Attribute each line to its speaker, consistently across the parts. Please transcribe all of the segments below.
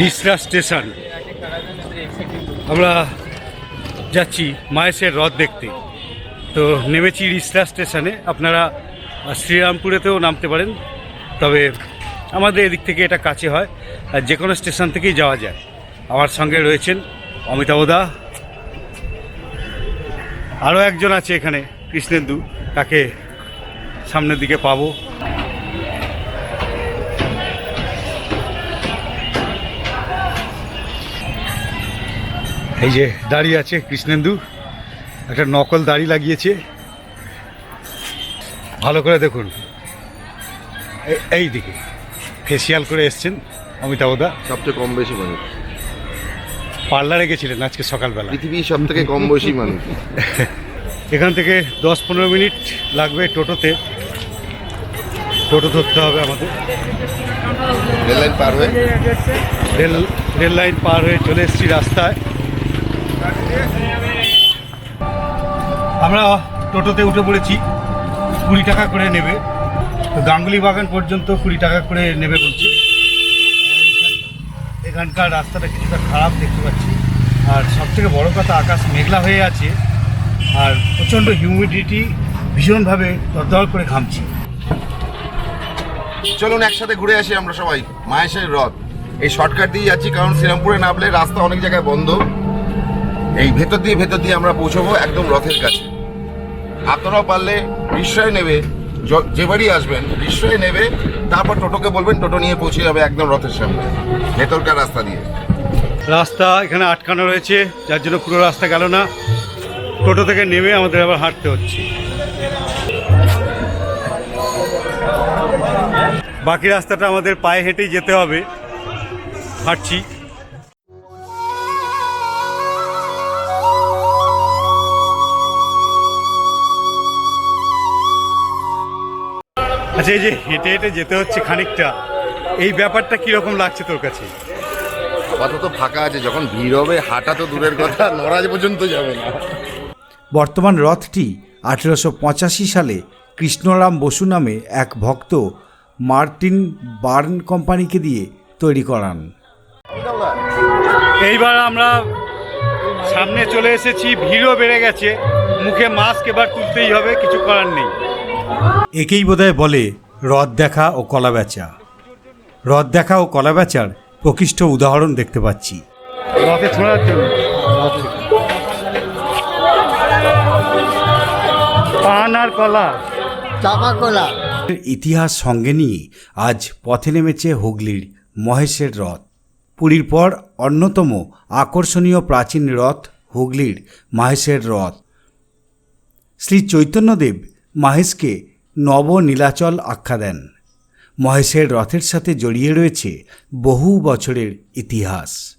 Speaker 1: Rishra station. আমরা যাচ্ছি মায়েসের রথ দেখতে। তো নেমেছি রিসরা স্টেশনে। আপনারা শ্রীরামপুরেতেও নামতে পারেন। তবে আমাদের এদিক থেকে এটা কাছে হয়। আর যে কোনো স্টেশন থেকেই যাওয়া যায়। আমার সঙ্গে রয়েছেন অমিতাভদা আরও একজন আছে এখানে, কৃষ্ণেন্দু। তাকে সামনের দিকে পাবো। এই যে দাঁড়িয়ে আছে কৃষ্ণেন্দু। একটা নকল দাড়ি লাগিয়েছে। ভালো করে দেখুন। এই দিকে। ফেসিয়াল করে এসছেন অমিতাভদা
Speaker 2: সবচেয়ে কম বেশি মানুষ।
Speaker 1: পার্লারে গেছিলেন আজকে সকালবেলা।
Speaker 2: পৃথিবীর সব থেকে কম বয়সী মানুষ।
Speaker 1: এখান থেকে দশ পনেরো মিনিট লাগবে টোটোতে। টোটো ধরতে হবে আমাদের।
Speaker 2: রেল লাইন পার হয়ে?
Speaker 1: রেল রেল লাইন পার হয়ে চলে এসেছি রাস্তায়। আমরা টোটোতে উঠে পড়েছি। কুড়ি টাকা করে নেবে। গাঙ্গুলি বাগান পর্যন্ত কুড়ি টাকা করে নেবে বলছে। এখানকার রাস্তাটা কিছুটা খারাপ দেখতে পাচ্ছি। আর সব থেকে বড় কথা, আকাশ মেঘলা হয়ে আছে। আর প্রচণ্ড হিউমিডিটি ভীষণভাবে দরদর করে ঘামছি।
Speaker 2: চলুন একসাথে ঘুরে আসি আমরা সবাই। মায়েশের রথ। এই শর্টকাট দিয়ে যাচ্ছি, কারণ শ্রীরামপুরে নামলে রাস্তা অনেক জায়গায় বন্ধ। এই ভেতর দিয়ে ভেতর দিয়ে আমরা পৌঁছবো একদম রথের কাছে। আপনারাও পারলে রিক্সায় নেবে, য- বাড়ি আসবেন রিক্সায় নেবে, তারপর টোটোকে বলবেন, টোটো নিয়ে পৌঁছে যাবে একদম রথের সামনে, ভেতরকার রাস্তা দিয়ে।
Speaker 1: রাস্তা এখানে আটকানো রয়েছে, যার জন্য পুরো রাস্তা গেল না। টোটো থেকে নেমে আমাদের আবার হাঁটতে হচ্ছে। বাকি রাস্তাটা আমাদের পায়ে হেঁটেই যেতে হবে। হাঁটছি। আচ্ছা এই যে হেঁটে হেঁটে যেতে হচ্ছে খানিকটা এই ব্যাপারটা কীরকম লাগছে তোর কাছে?
Speaker 2: আপাতত ফাঁকা আছে যখন ভিড় হবে হাঁটা তো দূরের কথা নড়াজ পর্যন্ত যাবে না।
Speaker 3: বর্তমান রথটি আঠেরোশো পঁচাশি সালে কৃষ্ণরাম বসু নামে এক ভক্ত মার্টিন বার্ন কোম্পানিকে দিয়ে তৈরি করান।
Speaker 1: এইবার আমরা সামনে চলে এসেছি ভিড়ও বেড়ে গেছে মুখে মাস্ক এবার তুলতেই হবে কিছু করার নেই।
Speaker 3: একেই বোধহয় বলে রথ দেখা ও কলা বেচা। রথ দেখা ও কলা বেচার প্রকৃষ্ট উদাহরণ দেখতে পাচ্ছি।
Speaker 1: কলা।
Speaker 3: ইতিহাস সঙ্গে নিয়ে আজ পথে নেমেছে হুগলির মহেশের রথ। পুরীর পর অন্যতম আকর্ষণীয় প্রাচীন রথ হুগলির মহেশের রথ। শ্রী চৈতন্যদেব মাহেশকে নব নীলাচল আখ্যা দেন। মহেশের রথের সাথে জড়িয়ে রয়েছে বহু বছরের ইতিহাস।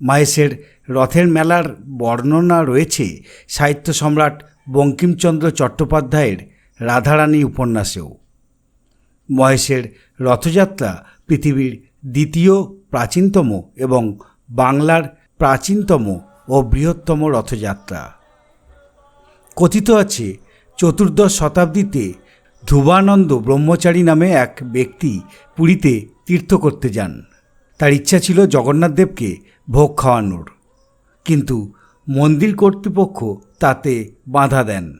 Speaker 3: মাহেশের রথের মেলার বর্ণনা রয়েছে সাহিত্য সম্রাট বঙ্কিমচন্দ্র চট্টোপাধ্যায়ের রাধারানী উপন্যাসেও। মহেশের রথযাত্রা পৃথিবীর দ্বিতীয় প্রাচীনতম এবং বাংলার প্রাচীনতম ও বৃহত্তম রথযাত্রা। কথিত আছে চতুর্দশ শতাব্দীতে ধ্রুবানন্দ ব্রহ্মচারী নামে এক ব্যক্তি পুরীতে তীর্থ করতে যান। তার ইচ্ছা ছিল জগন্নাথদেবকে ভোগ খাওয়ানোর। কিন্তু মন্দির কর্তৃপক্ষ তাতে বাধা দেন।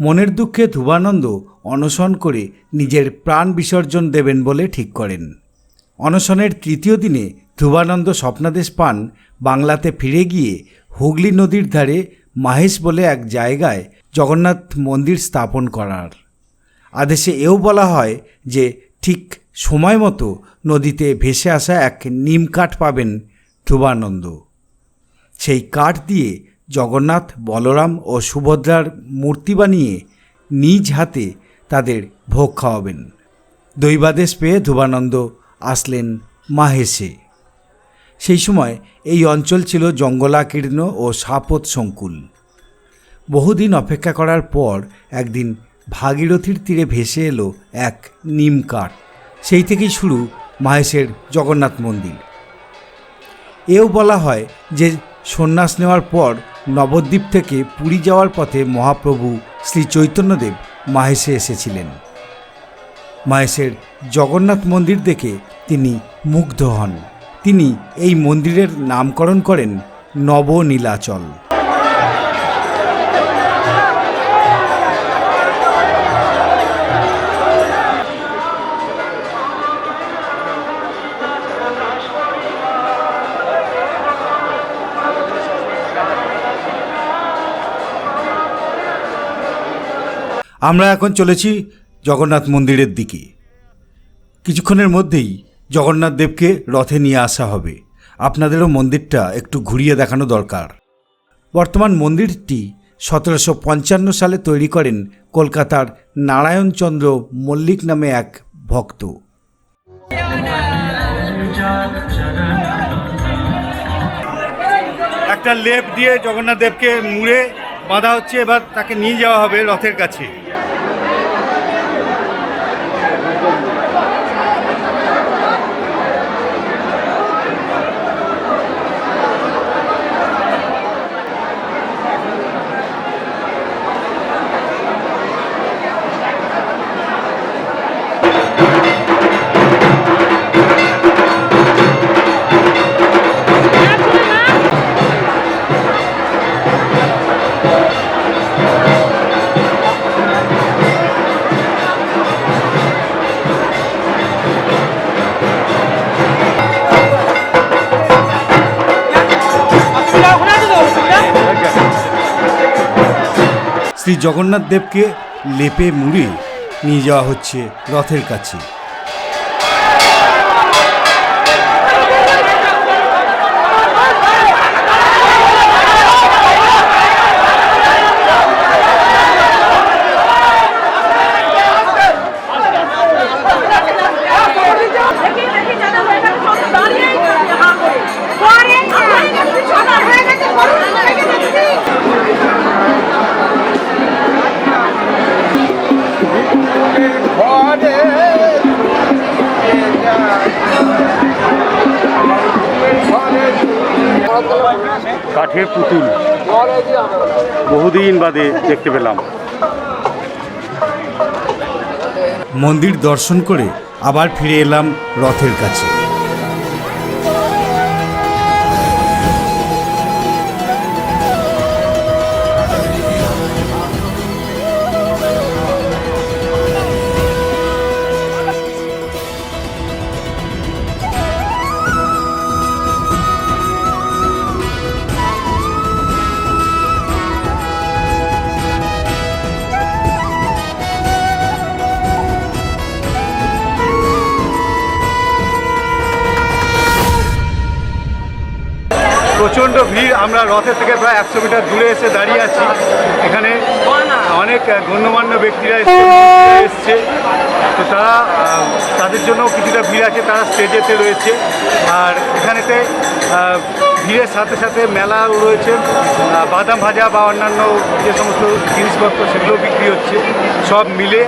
Speaker 3: মনের দুঃখে ধ্রুবানন্দ অনশন করে নিজের প্রাণ বিসর্জন দেবেন বলে ঠিক করেন। অনশনের তৃতীয় দিনে ধ্রুবানন্দ স্বপ্নাদেশ পান বাংলাতে ফিরে গিয়ে হুগলি নদীর ধারে মাহেশ বলে এক জায়গায় জগন্নাথ মন্দির স্থাপন করার আদেশে এও বলা হয় যে ঠিক সময় মতো নদীতে ভেসে আসা এক নিম কাঠ পাবেন ধ্রুবানন্দ। সেই কাঠ দিয়ে জগন্নাথ, বলরাম ও সুভদ্রার মূর্তি বানিয়ে নিজ হাতে তাদের ভোগ খাওয়াবেন। দৈবাদেশ পেয়ে ধ্রুবানন্দ আসলেন মাহেশে। সেই সময় এই অঞ্চল ছিল জঙ্গলাকীর্ণ ও সাপত সংকুল। বহুদিন অপেক্ষা করার পর একদিন ভাগীরথীর তীরে ভেসে এলো এক নিম কাঠ। সেই থেকেই শুরু মাহেশের জগন্নাথ মন্দির। এও বলা হয় যে সন্ন্যাস নেওয়ার পর নবদ্বীপ থেকে পুরী যাওয়ার পথে মহাপ্রভু শ্রী চৈতন্যদেব মাহেশে এসেছিলেন। মাহেশের জগন্নাথ মন্দির দেখে তিনি মুগ্ধ হন। তিনি এই মন্দিরের নামকরণ করেন নবনীলাচল। আমরা এখন চলেছি জগন্নাথ মন্দিরের দিকে। কিছুক্ষণের মধ্যেই জগন্নাথ দেবকে রথে নিয়ে আসা হবে। আপনাদেরও মন্দিরটা একটু ঘুরিয়ে দেখানো দরকার। বর্তমান মন্দিরটি সতেরোশো পঞ্চান্ন সালে তৈরি করেন কলকাতার নারায়ণচন্দ্র মল্লিক নামে এক ভক্ত।
Speaker 1: একটা লেপ দিয়ে জগন্নাথ দেবকে মুড়ে বাঁধা হচ্ছে এবার তাকে নিয়ে যাওয়া হবে রথের কাছে।
Speaker 3: শ্রী জগন্নাথ দেবকে লেপে মুড়ে নিয়ে যাওয়া হচ্ছে রথের কাছে।
Speaker 1: বহুদিন বাদে দেখতে পেলাম।
Speaker 3: মন্দির দর্শন করে আবার ফিরে এলাম রথের কাছে।
Speaker 1: আমরা রথের থেকে প্রায় একশো মিটার দূরে এসে দাঁড়িয়ে আছি। এখানে অনেক গণ্যমান্য ব্যক্তিরা এসছে, তো তারা তাদের জন্য কিছুটা ভিড় আছে তারা স্টেজেতে রয়েছে। আর এখানেতে ভিড়ের সাথে সাথে মেলাও রয়েছে। বাদাম ভাজা বা অন্যান্য যে সমস্ত জিনিসপত্র সেগুলো বিক্রি হচ্ছে। সব মিলে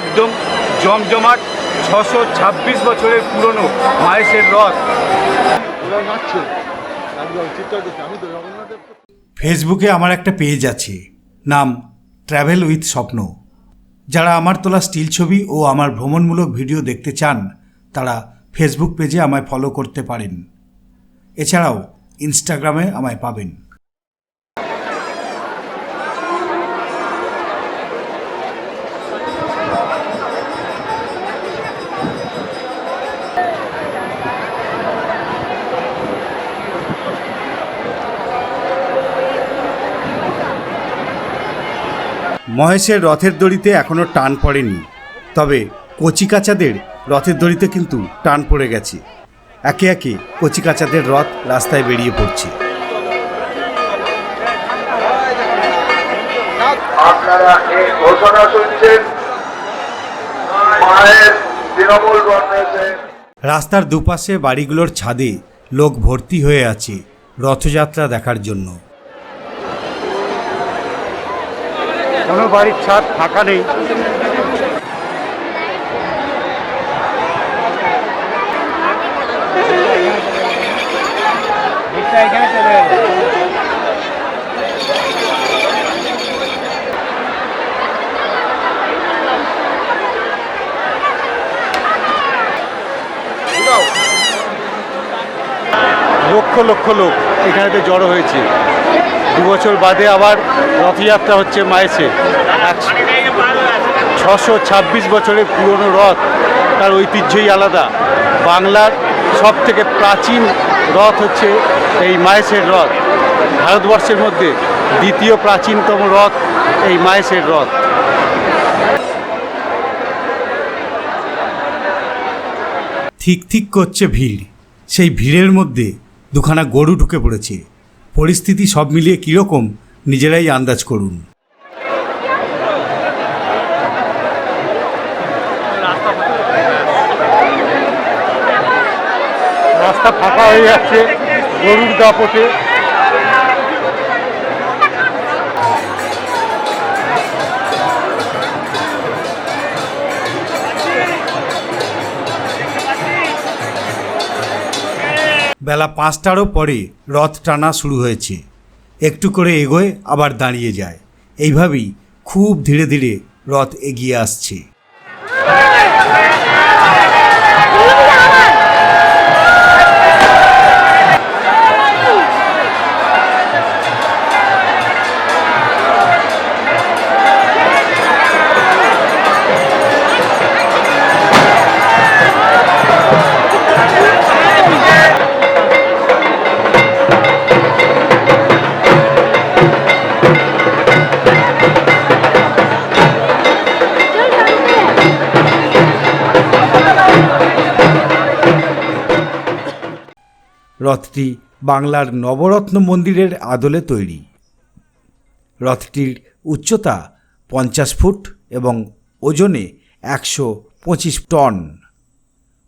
Speaker 1: একদম জমজমাট ছশো ছাব্বিশ বছরের পুরনো মায়েশের রথ।
Speaker 3: ফেসবুকে আমার একটা পেজ আছে, নাম ট্র্যাভেল উইথ স্বপ্ন। যারা আমার তোলা স্টিল ছবি ও আমার ভ্রমণমূলক ভিডিও দেখতে চান, তারা ফেসবুক পেজে আমায় ফলো করতে পারেন। এছাড়াও ইনস্টাগ্রামে আমায় পাবেন। মহেশের রথের দড়িতে এখনও টান পড়েনি। তবে কচিকাচাদের রথের দড়িতে কিন্তু টান পড়ে গেছে। একে একে কচিকাচাদের রথ রাস্তায় বেরিয়ে পড়ছে।
Speaker 4: আপনারা এই ঘোষণা শুনছেন? মায়ের তৃণমূল
Speaker 3: রাস্তার দুপাশে বাড়িগুলোর ছাদে লোক ভর্তি হয়ে আছে রথযাত্রা দেখার জন্য।
Speaker 1: কোনো বাড়ির ছাদ ফাঁকা নেই। লক্ষ লক্ষ লোক এখানেতে জড়ো হয়েছে। দু বছর বাদে আবার রথযাত্রা হচ্ছে মায়েছে। ছশো ছাব্বিশ বছরের পুরনো রথ, তার ঐতিহ্যই আলাদা। বাংলার সব থেকে প্রাচীন রথ হচ্ছে এই মায়েসের রথ। ভারতবর্ষের মধ্যে দ্বিতীয় প্রাচীনতম রথ এই মায়েসের রথ।
Speaker 3: ঠিক ঠিক করছে ভিড়। সেই ভিড়ের মধ্যে দুখানা গরু ঢুকে পড়েছে। পরিস্থিতি সব মিলিয়ে কীরকম নিজেরাই আন্দাজ করুন।
Speaker 1: রাস্তা ফাঁকা হয়ে যাচ্ছে গরুর দাপটে
Speaker 3: বেলা পাঁচটারও পরে রথ টানা শুরু হয়েছে। একটু করে এগোয়, আবার দাঁড়িয়ে যায়। এইভাবেই খুব ধীরে ধীরে রথ এগিয়ে আসছে। রথটি বাংলার নবরত্ন মন্দিরের আদলে তৈরি। রথটির উচ্চতা পঞ্চাশ ফুট এবং ওজনে একশো পঁচিশ টন।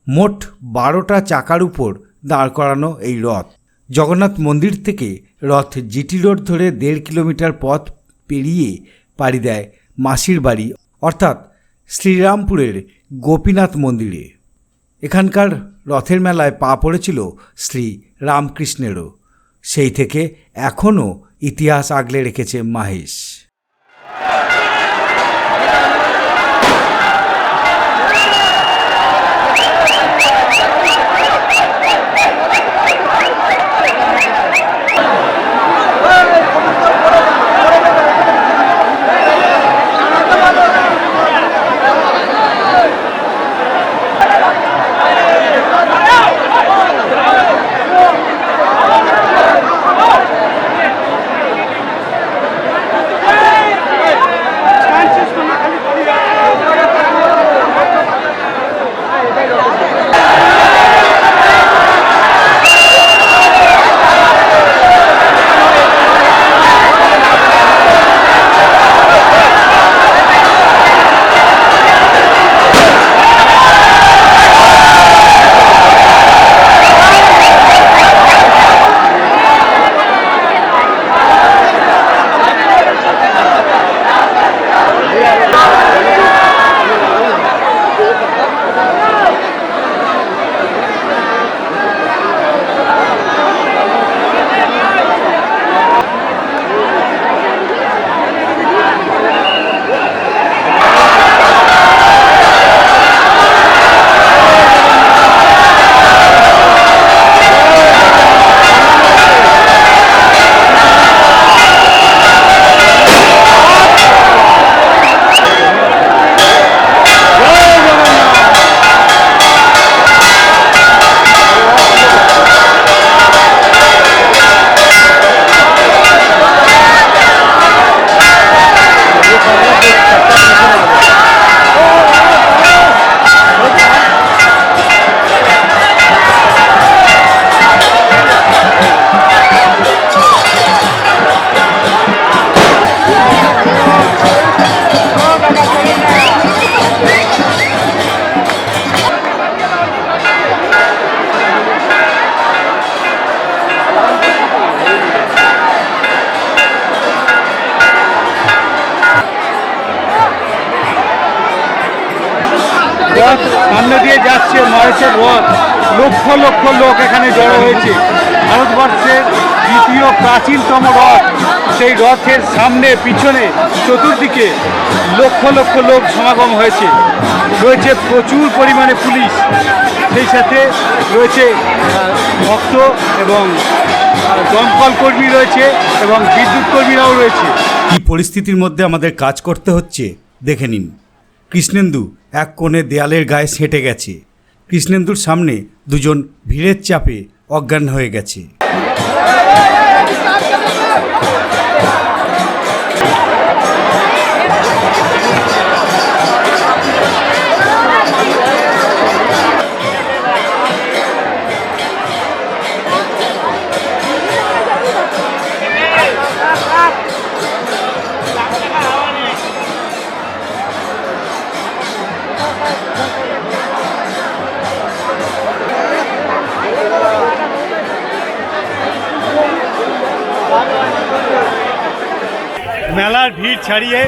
Speaker 3: মোট বারোটা চাকার উপর দাঁড় করানো এই রথ। জগন্নাথ মন্দির থেকে রথ জিটি রোড ধরে দেড় কিলোমিটার পথ পেরিয়ে পাড়ি দেয় মাসির বাড়ি, অর্থাৎ শ্রীরামপুরের গোপীনাথ মন্দিরে। এখানকার রথের মেলায় পা পড়েছিল শ্রী রামকৃষ্ণেরও। সেই থেকে এখনও ইতিহাস আগলে রেখেছে মাহেশ।
Speaker 1: মহেশের রথ, লক্ষ লক্ষ লোক এখানে জড়ো হয়েছে। ভারতবর্ষের দ্বিতীয় প্রাচীনতম রথ, সেই রথের সামনে, পিছনে, চতুর্দিকে লক্ষ লক্ষ লোক সমাগম হয়েছে। রয়েছে প্রচুর পরিমাণে পুলিশ। সেই সাথে রয়েছে ভক্ত এবং দমকল কর্মী রয়েছে এবং বিদ্যুৎ কর্মীরাও রয়েছে।
Speaker 3: কি পরিস্থিতির মধ্যে আমাদের কাজ করতে হচ্ছে? দেখে নিন। কৃষ্ণেন্দু, এক কোণে দেয়ালের গায়ে সেঁটে গেছে। কৃষ্ণেন্দুর সামনে দুজন ভিড়ের চাপে অজ্ঞান হয়ে গেছে।
Speaker 1: মেলার ভিড় ছাড়িয়ে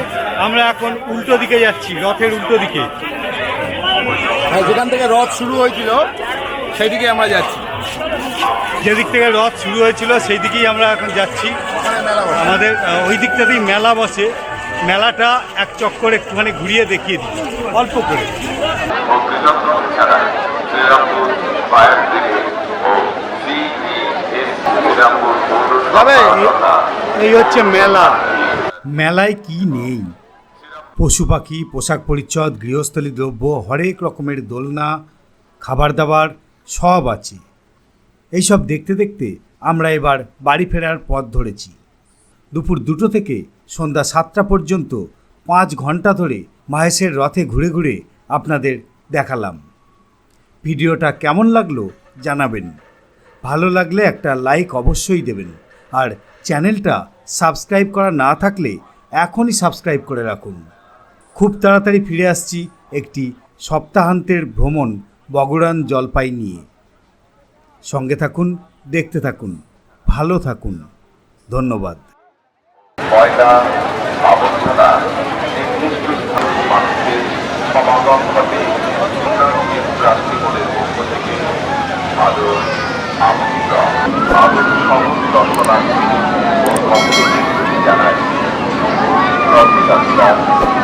Speaker 1: আমরা এখন উল্টো দিকে যাচ্ছি রথের উল্টো দিকে।
Speaker 5: যেখান থেকে রথ শুরু হয়েছিল সেই দিকে আমরা যাচ্ছি।
Speaker 1: যেদিক থেকে রথ শুরু হয়েছিল সেই দিকেই আমরা এখন যাচ্ছি। আমাদের ওই দিকটাতেই মেলা বসে। মেলাটা এক চক্কর একটুখানি ঘুরিয়ে দেখিয়ে দিই অল্প করে। এই হচ্ছে মেলা।
Speaker 3: মেলায় কি নেই? পশু পাখি, পোশাক পরিচ্ছদ, গৃহস্থলী দ্রব্য, হরেক রকমের দোলনা খাবার দাবার সব আছে। এইসব দেখতে দেখতে আমরা এবার বাড়ি ফেরার পথ ধরেছি। দুপুর দুটো থেকে সন্ধ্যা সাতটা পর্যন্ত পাঁচ ঘণ্টা ধরে মাহেশের রথে ঘুরে ঘুরে আপনাদের দেখালাম। ভিডিওটা কেমন লাগল জানাবেন। ভালো লাগলে একটা লাইক অবশ্যই দেবেন। আর চ্যানেলটা সাবস্ক্রাইব করা না থাকলে এখনই সাবস্ক্রাইব করে রাখুন। খুব তাড়াতাড়ি ফিরে আসছি একটি সপ্তাহান্তের ভ্রমণ বগুড়ান জলপাই নিয়ে। সঙ্গে থাকুন, দেখতে থাকুন, ভালো থাকুন। ধন্যবাদ।
Speaker 4: মানুষের সমাগম ঘটে থেকে আমন্ত্রণ দর্শনার্থী ও ভক্তদের প্রতি জানাই রথযাত্রার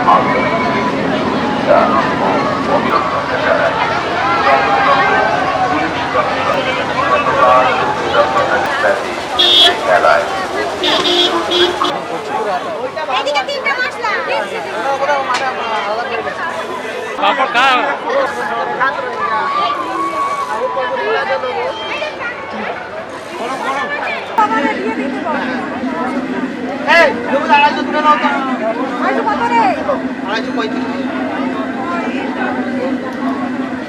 Speaker 4: আন্তরিক শুভেচ্ছা ও অভিনন্দন জানাই খেলায়
Speaker 6: এদিকে তিনটা মশলা আড়াইশো রে?